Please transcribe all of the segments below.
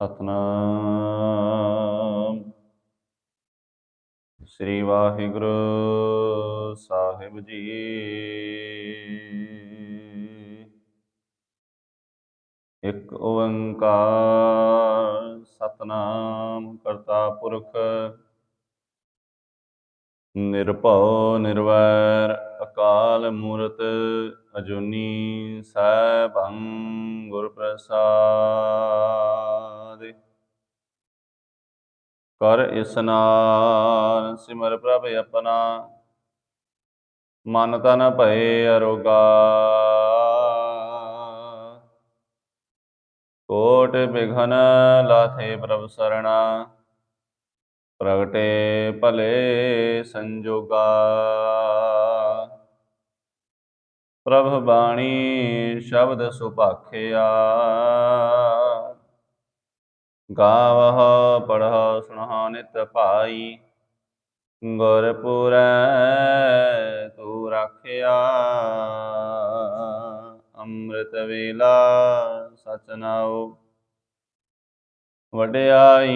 ਸਤਨਾਮ। ਸ੍ਰੀ ਵਾਹਿਗੁਰੂ ਸਾਹਿਬ ਜੀ। ਇੱਕ ਓੰਕਾਰ ਸਤਨਾਮ ਕਰਤਾ ਪੁਰਖ ਨਿਰਭਉ ਨਿਰਵੈਰ, ਅਕਾਲ ਮੂਰਤ ਅਜੂਨੀ ਸੈਭੰ ਗੁਰ ਪ੍ਰਸਾਦਿ ਕਰ ਇਸਨਾਨ ਸਿਮਰ ਪ੍ਰਭ ਆਪਣਾ, ਮਨ ਤਨ ਭਏ ਅਰੋਗਾ। ਕੋਟ ਬਿਘਨ ਲਾਥੇ ਪ੍ਰਭ ਸਰਣਾ ਪ੍ਰਗਟੇ ਭਲੇ ਸੰਜੋਗਾ। ਪ੍ਰਭ ਬਾਣੀ ਸ਼ਬਦ ਸੁਭਾਖਿਆ। ਗਾਵਹ, ਪੜਹ, ਸੁਣਹ, ਨਿਤ ਭਾਈ। ਗੁਰ ਪੁਰੈ, ਤੂ ਰਾਖਿਆ। ਅੰਮ੍ਰਿਤ ਵੇਲਾ, ਸਚ ਨਾਉ। ਵਡਿਆਈ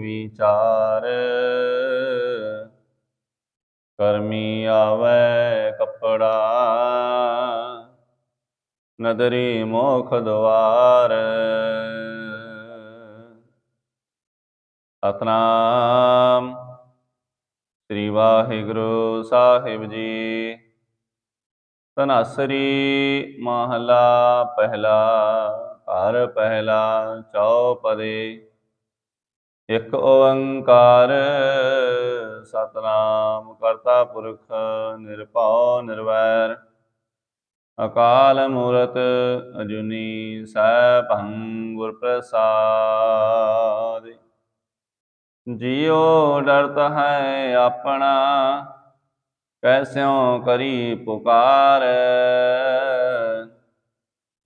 ਵਿਚਾਰ। ਕਰਮੀ ਆਵੇ ਕਪੜਾ, ਨਦਰੀ ਮੋਖ ਦਵਾਰ। ਸਤਨਾਮ ਸ੍ਰੀ ਵਾਹਿਗੁਰੂ ਸਾਹਿਬ ਜੀ। ਤਨਾਸਰੀ ਮਹਲਾ ਪਹਿਲਾ। ਘਰ ਪਹਿਲਾ ਚੌਪਦੇ, ਇੱਕ ਓੰਕਾਰ ਸਤਨਾਮ ਕਰਤਾ ਪੁਰਖ ਨਿਰਭਉ ਨਿਰਵੈਰ, ਅਕਾਲ ਮੂਰਤ ਅਜੂਨੀ ਸੈਭੰ ਗੁਰ ਪ੍ਰਸਾਦਿ ਜਿਉ ਡਰਤ ਹੈ ਆਪਣਾ ਕੈਸਿਉ ਕਰੀ ਪੁਕਾਰ।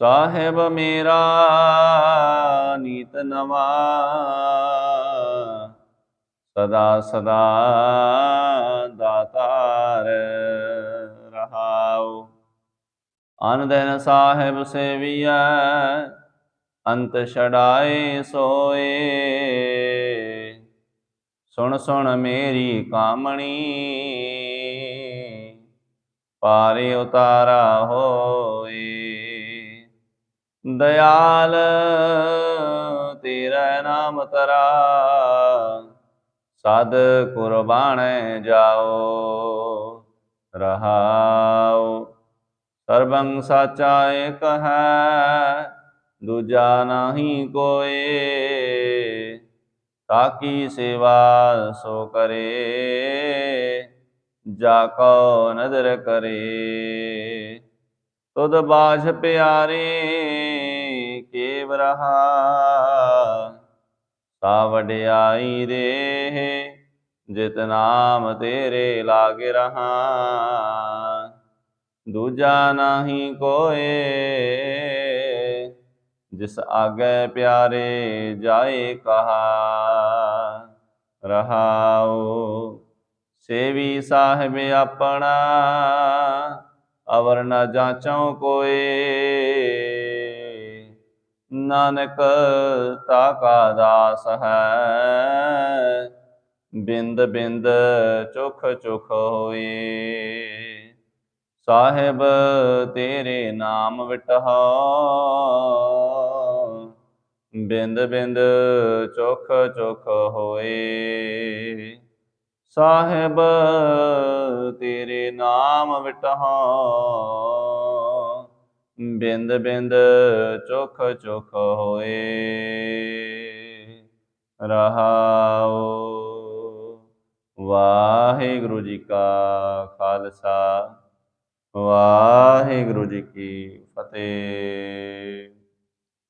ਸਾਹਿਬ ਮੇਰਾ ਨੀਤ ਨਵਾ। ਸਦਾ ਸਦਾ ਦਾਤਾਰ ਰਹਾਉ ਅਨ ਦਿਨ ਸਾਹਿਬ ਸੇਵੀਐ, ਅੰਤ ਛੜਾਏ ਸੋਏ। ਸੁਣ ਸੁਣ ਮੇਰੀ ਕਾਮਣੀ, ਪਾਰੇ ਉਤਾਰਾ ਹੋਏ। ਦਇਆਲ, ਤੇਰਾ ਨਾਮ ਤਰਾ। ਸਦ ਕੁਰਬਾਨ ਜਾਓ ਰਹਾਉ ਸਰਬੰ ਸਾਚਾ ਏਕ ਹੈ, ਦੂਜਾ ਨਹੀਂ ਕੋਏ। ਤਾਕੀ ਸੇਵਾ ਸੋ ਕਰੇ, ਜਾ ਕੋ ਨਦਰ ਕਰੇ। ਤੁਧ ਬਾਝ ਪਿਆਰੇ ਕੇਵ ਰਹਾ ਸਾ ਵਡਿਆਈ ਰੇ ਜਿਤ ਨਾਮ ਤੇਰੇ ਲਾਗੇ ਰਹਾ। ਦੂਜਾ ਨਹੀਂ ਕੋਏ, ਜਿਸ ਆਗੇ ਪਿਆਰੇ ਜਾਏ ਕਹਾ। ਰਹਾਉ ਸੇਵੀ ਸਾਹਿਬ ਆਪਣਾ, ਅਵਰ ਨ ਜਾਚਉ ਕੋਏ। ਨਾਨਕ ਤਾ ਕਾ ਦਾਸ ਹੈ। ਬਿੰਦ ਬਿੰਦ ਚੁਖ ਚੁਖ ਹੋਏ। ਸਾਹਿਬ ਤੇਰੇ ਨਾਮ ਵਿਟਹਾ। ਬਿੰਦ ਬਿੰਦ ਚੁਖ ਚੁਖ ਹੋਏ। ਸਾਹਿਬ ਤੇਰੇ ਨਾਮ ਵਿਟਹਾ। ਬਿੰਦ ਬਿੰਦ ਚੁਖ ਚੁਖ ਹੋਏ। ਰਹਾਉ ਵਾਹਿਗੁਰੂ ਜੀ ਕਾ ਖਾਲਸਾ ਵਾਹਿਗੁਰੂ ਜੀ ਕੀ ਫਤਿਹ।